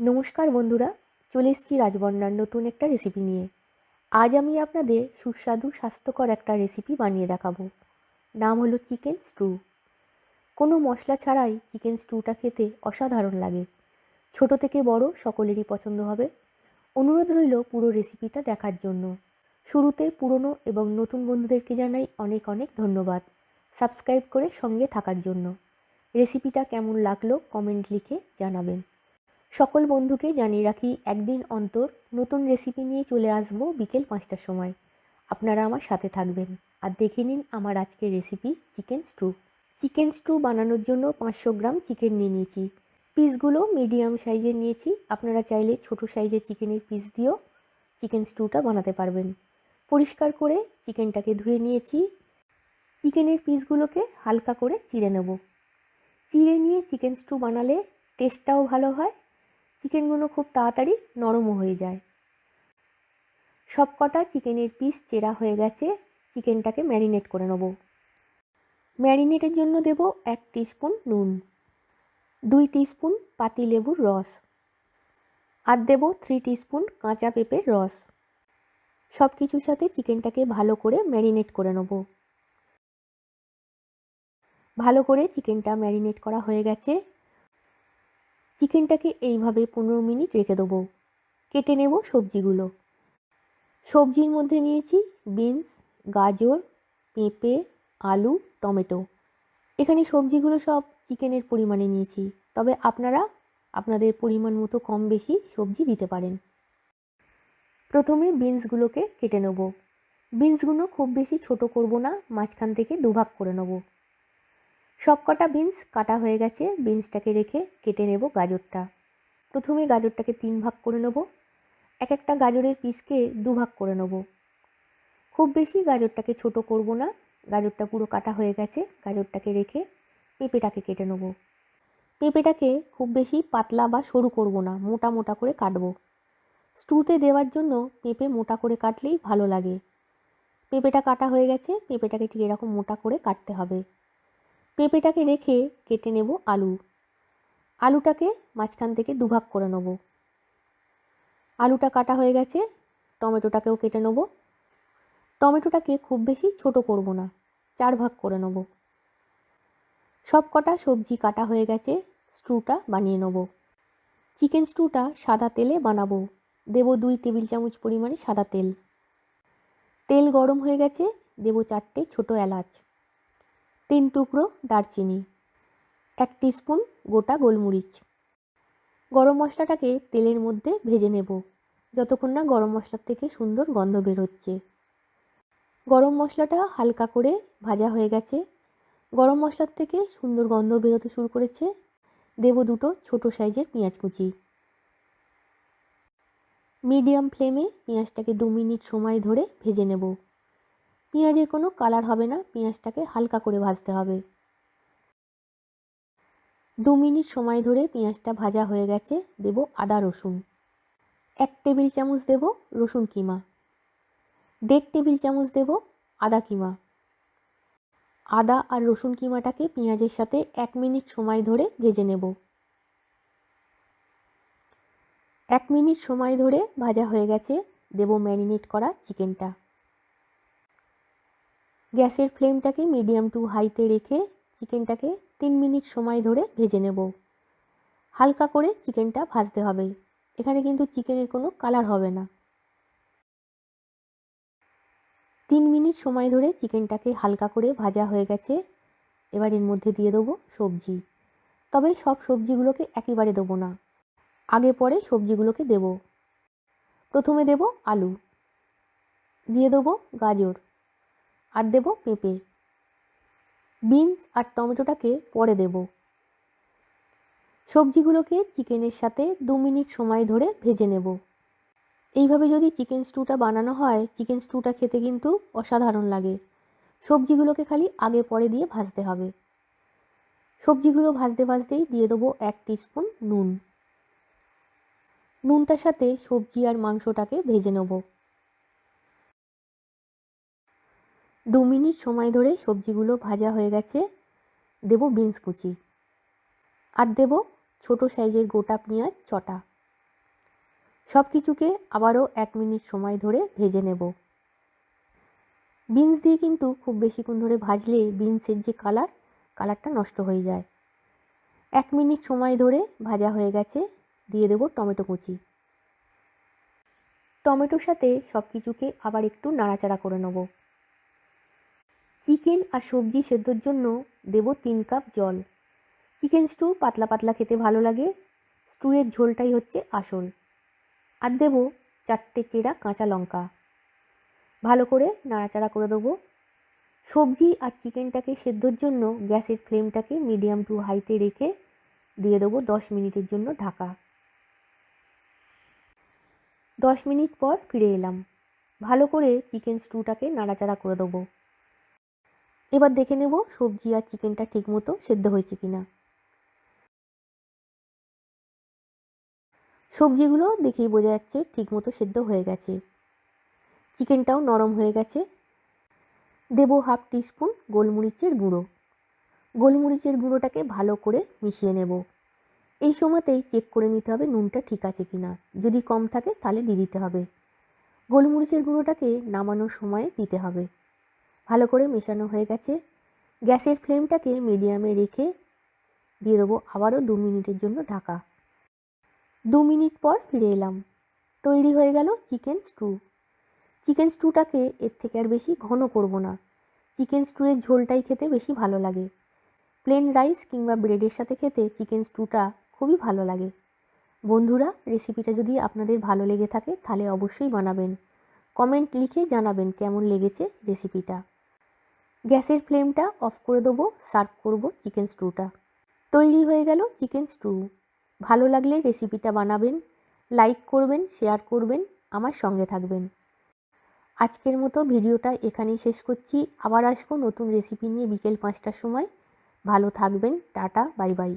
নমস্কার বন্ধুরা, চলে এসেছি রাজবন্যার নতুন একটা রেসিপি নিয়ে। আজ আমি আপনাদের সুস্বাদু, স্বাস্থ্যকর একটা রেসিপি বানিয়ে দেখাবো। নাম হলো চিকেন স্ট্রু কোনো মশলা ছাড়াই চিকেন স্ট্রুটা খেতে অসাধারণ লাগে। ছোট থেকে বড় সকলেরই পছন্দ হবে। অনুরোধ রইল পুরো রেসিপিটা দেখার জন্য। শুরুতে পুরনো এবং নতুন বন্ধুদেরকে জানাই অনেক অনেক ধন্যবাদ। সাবস্ক্রাইব করে সঙ্গে থাকার জন্য। রেসিপিটা কেমন লাগল কমেন্ট লিখে জানাবেন। সকল বন্ধুকে জানিয়ে রাখি, একদিন অন্তর নতুন রেসিপি নিয়ে চলে আসব বিকেল পাঁচটার সময়। আপনারা আমার সাথে থাকবেন। আর দেখে নিন আমার আজকের recipe chicken stew chicken stew বানানোর জন্য পাঁচশো গ্রাম চিকেন নিয়ে নিয়েছি। পিসগুলো মিডিয়াম সাইজের নিয়েছি। আপনারা চাইলে ছোট সাইজের চিকেনের পিস দিয়েও চিকেন স্ট্রুটা বানাতে পারবেন। পরিষ্কার করে চিকেনটাকে ধুয়ে নিয়েছি। চিকেনের পিসগুলোকে হালকা করে চিড়ে নেব। চিড়ে নিয়ে চিকেন স্ট্রু বানালে টেস্টটাও ভালো হয় চিকেনগুলো খুব তাড়াতাড়ি নরমও হয়ে যায়। সব কটা চিকেনের পিস চেরা হয়ে গেছে, চিকেনটাকে ম্যারিনেট করে নেব। ম্যারিনেটের জন্য দেব এক টিস্পুন নুন, দুই টিস্পুন পাতি লেবুর রস, আর দেব থ্রি টিস্পুন কাঁচা পেঁপের রস। সব কিছুর সাথে চিকেনটাকে ভালো করে ম্যারিনেট করে নেব। ভালো করে চিকেনটা ম্যারিনেট করা হয়ে গেছে। চিকেনটাকে এইভাবে পনেরো মিনিট রেখে দেবো। কেটে নেব সবজিগুলো। সবজির মধ্যে নিয়েছি বিনস, গাজর, পেঁপে, আলু, টমেটো। এখানে সবজিগুলো সব চিকেনের পরিমাণে নিয়েছি। তবে আপনারা আপনাদের পরিমাণ মতো কম বেশি সবজি দিতে পারেন। প্রথমে বিনসগুলোকে কেটে নেব। বিনসগুলো খুব বেশি ছোট করব না, মাঝখান থেকে দুভাগ করে নেব। সব কটা বিনস কাটা হয়ে গেছে। বিনসটাকে রেখে কেটে নেব গাজরটা। প্রথমে গাজরটাকে তিন ভাগ করে নেব। এক একটা গাজরের পিসকে দু ভাগ করে নেব। খুব বেশি গাজরটাকে ছোট করব না। গাজরটা পুরো কাটা হয়ে গেছে। গাজরটাকে রেখে পেঁপেটাকে কেটে নেব। পেঁপেটাকে খুব বেশি পাতলা বা সরু করব না। মোটা মোটা করে কাটব। স্টুতে দেওয়ার জন্য পেঁপে মোটা করে কাটলেই ভালো লাগে। পেঁপেটা কাটা হয়ে গেছে। পেঁপেটাকে ঠিক এরকম মোটা করে কাটতে হবে। পেঁপেটাকে রেখে কেটে নেব আলু। আলুটাকে মাঝখান থেকে দুভাগ করে নেব। আলুটা কাটা হয়ে গেছে, টমেটোটাকেও কেটে নেব। টমেটোটাকে খুব বেশি ছোট করব না, চার ভাগ করে নেব। সব কটা সবজি কাটা হয়ে গেছে স্ট্রুটা বানিয়ে নেব। চিকেন স্ট্রুটা সাদা তেলে বানাবো। দেব দুই টেবিল চামচ পরিমাণে সাদা তেল। তেল গরম হয়ে গেছে, দেব চারটে ছোটো এলাচ। তিন টুকরো দারচিনি, এক স্পুন গোটা গোলমরিচ। গরম মশলাটাকে তেলের মধ্যে ভেজে নেব, যতক্ষণ না গরম মশলার থেকে সুন্দর গন্ধ বের হচ্ছে গরম মশলাটা হালকা করে ভাজা হয়ে গেছে। গরম মশলার থেকে সুন্দর গন্ধ বেরোতে শুরু করেছে। দেব দুটো ছোট সাইজের পেঁয়াজ কুচি। মিডিয়াম ফ্লেমে পেঁয়াজটাকে দু মিনিট সময় ধরে ভেজে নেব। পেঁয়াজের কোনো কালার হবে না। পেঁয়াজটাকে হালকা করে ভাজতে হবে। দু মিনিট সময় ধরে পেঁয়াজটা ভাজা হয়ে গেছে। দেব আদা, রসুন। এক টেবিল চামচ দেব রসুন কিমা। দেড় টেবিল চামচ দেব আদা কিমা। আদা আর রসুন কিমাটাকে পেঁয়াজের সাথে এক মিনিট সময় ধরে ভেজে নেব। এক মিনিট সময় ধরে ভাজা হয়ে গেছে। দেব ম্যারিনেট করা চিকেনটা। গ্যাসের ফ্লেমটাকে মিডিয়াম টু হাইতে রেখে চিকেনটাকে তিন মিনিট সময় ধরে ভেজে নেব। হালকা করে চিকেনটা ভাজতে হবে। এখানে কিন্তু চিকেনের কোনো কালার হবে না। তিন মিনিট সময় ধরে চিকেনটাকে হালকা করে ভাজা হয়ে গেছে। এবার এর মধ্যে দিয়ে দেবো সবজি। তবে সব সবজিগুলোকে একেবারে দেবো না। আগে পরে সবজিগুলোকে দেব। প্রথমে দেব আলু। দিয়ে দেবো গাজর। আর দেব পেঁপে। বিনস আর টমেটোটাকে পরে দেব। সবজিগুলোকে চিকেনের সাথে দু মিনিট সময় ধরে ভেজে নেব। এইভাবে যদি চিকেন স্টুটা বানানো হয়, চিকেন স্টুটা খেতে কিন্তু অসাধারণ লাগে। সবজিগুলোকে খালি আগে পরে দিয়ে ভাজতে হবে। সবজিগুলো ভাজতে ভাজতেই দিয়ে দেবো এক স্পুন নুন। নুনটার সাথে সবজি আর মাংসটাকে ভেজে নেব। দু মিনিট সময় ধরে সবজিগুলো ভাজা হয়ে গেছে। দেব বিনস কুচি। আর দেব ছোট সাইজের গোটা পেঁয়াজ চটা সব কিছুকে আবারও এক মিনিট সময় ধরে ভেজে নেব। বিনস দিয়ে কিন্তু খুব বেশিক্ষণ ধরে ভাজলে বিনসের যে কালার, কালারটা নষ্ট হয়ে যায়। এক মিনিট সময় ধরে ভাজা হয়ে গেছে, দিয়ে দেবো টমেটো কুচি। টমেটোর সাথে সব কিছুকে আবার একটু নাড়াচাড়া করে নেব। চিকেন আর সবজি সেদ্ধর জন্য দেব তিন কাপ জল। চিকেন স্টু পাতলা পাতলা খেতে ভালো লাগে। স্টুয়ের ঝোলটাই হচ্ছে আসল। আর দেব চারটে চেরা কাঁচা লঙ্কা। ভালো করে নাড়াচাড়া করে দেবো। সবজি আর চিকেনটাকে সেদ্ধর জন্য গ্যাসের ফ্লেমটাকে মিডিয়াম টু হাইতে রেখে দিয়ে দেবো দশ মিনিটের জন্য ঢাকা। দশ মিনিট পর ফিরে এলাম। ভালো করে চিকেন স্টুটাকে নাড়াচাড়া করে দেবো। এবার দেখে নেব সবজি আর চিকেনটা ঠিকমতো সেদ্ধ হয়েছে কিনা। সবজিগুলো দেখেই বোঝা যাচ্ছে ঠিকমতো সেদ্ধ হয়ে গেছে। চিকেনটাও নরম হয়ে গেছে। দেবো হাফ টিস্পুন গোলমরিচের গুঁড়ো। গোলমরিচের গুঁড়োটাকে ভালো করে মিশিয়ে নেব। এই সময়তেই চেক করে নিতে হবে নুনটা ঠিক আছে কি না যদি কম থাকে তাহলে দিয়ে দিতে হবে। গোলমরিচের গুঁড়োটাকে নামানোর সময় দিতে হবে। ভালো করে মেশানো হয়ে গেছে। গ্যাসের ফ্লেমটাকে মিডিয়ামে রেখে দিয়ে দেবো আবারও দু মিনিটের জন্য ঢাকা। দু মিনিট পর ফিরে এলাম। তৈরি হয়ে গেল চিকেন স্টু। চিকেন স্টুটাকে এর থেকে আর বেশি ঘন করব না। চিকেন স্টুয়ের ঝোলটাই খেতে বেশি ভালো লাগে। প্লেন রাইস কিংবা ব্রেডের সাথে খেতে চিকেন স্টুটা খুবই ভালো লাগে। বন্ধুরা, রেসিপিটা যদি আপনাদের ভালো লেগে থাকে, তাহলে অবশ্যই বানাবেন। কমেন্ট লিখে জানাবেন কেমন লেগেছে রেসিপিটা। গ্যাসের ফ্লেমটা অফ করে দেবো, সার্ভ করব চিকেন স্টুটা। তৈরি হয়ে গেল চিকেন স্টু। ভালো লাগলে রেসিপিটা বানাবেন, লাইক করবেন, শেয়ার করবেন, আমার সঙ্গে থাকবেন। আজকের মতো ভিডিওটা এখানেই শেষ করছি। আবার আসব নতুন রেসিপি নিয়ে বিকেল পাঁচটার সময়। ভালো থাকবেন, টাটা, বাই বাই।